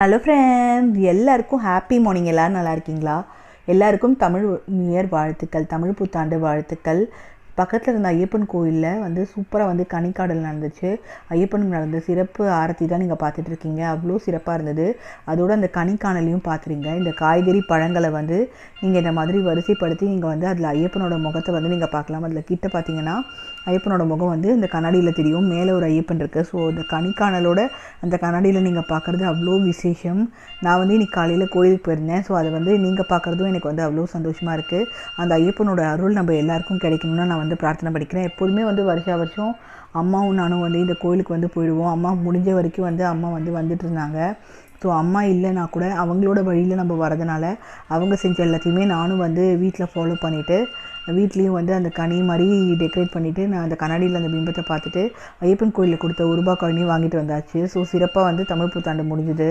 Hello friend எல்லாருக்கும் happy morning எல்லோரும் நல்லா இருக்கீங்களா? எல்லாருக்கும் தமிழ் நியூ இயர் வாழ்த்துக்கள் தமிழ் புத்தாண்டு வாழ்த்துக்கள். பக்கத்தில் இருந்த ஐயப்பன் கோயிலில் வந்து சூப்பராக வந்து கனிக்காடல் நடந்துச்சு. ஐயப்பனுக்கு நடந்த சிறப்பு ஆரத்தி தான் நீங்கள் பார்த்துட்டு இருக்கீங்க. அவ்வளோ சிறப்பாக இருந்தது. அதோடு அந்த கனிக்காணலையும் பார்த்துருங்க. இந்த காய்கறி பழங்களை வந்து நீங்கள் இந்த மாதிரி வரிசைப்படுத்தி நீங்கள் வந்து அதில் ஐயப்பனோட முகத்தை வந்து நீங்கள் பார்க்கலாம். அதில் கிட்ட பார்த்தீங்கன்னா ஐயப்பனோட முகம் வந்து இந்த கண்ணாடியில் தெரியும். மேலே ஒரு ஐயப்பன் இருக்குது ஸோ அந்த கனிக்காணலோட அந்த கண்ணாடியில் நீங்கள் பார்க்குறது அவ்வளோ விசேஷம். நான் வந்து இன்னைக்கு காலையில் கோயிலுக்கு போயிருந்தேன். ஸோ அதை வந்து நீங்கள் பார்க்குறதும் எனக்கு வந்து அவ்வளோ சந்தோஷமாக இருக்குது அந்த ஐயப்பனோட அருள் நம்ம எல்லாருக்கும் கிடைக்கணும்னா நான் வந்து வந்து பிரார்த்தனை படிக்கிறேன். எப்போதுமே வந்து வருஷா வருஷம் அம்மாவும் நானும் வந்து இந்த கோயிலுக்கு வந்து போயிடுவோம். அம்மா முடிஞ்ச வரைக்கும் வந்து அம்மா வந்து வந்துட்டு இருந்தாங்க. ஸோ அம்மா இல்லைனா கூட அவங்களோட வழியில் நம்ம வரதுனால அவங்க செஞ்ச எல்லாத்தையுமே நானும் வந்து வீட்டில் ஃபாலோ பண்ணிவிட்டு வீட்லேயும் வந்து அந்த கனி மாதிரி டெக்கரேட் பண்ணிவிட்டு நான் அந்த கண்ணாடியில் அந்த பிம்பத்தை பார்த்துட்டு ஐயப்பன் கோயிலில் கொடுத்த ஒரு ரூபா காயினையும் வாங்கிட்டு வந்தாச்சு. ஸோ சிறப்பாக வந்து தமிழ் புத்தாண்டு முடிஞ்சுது.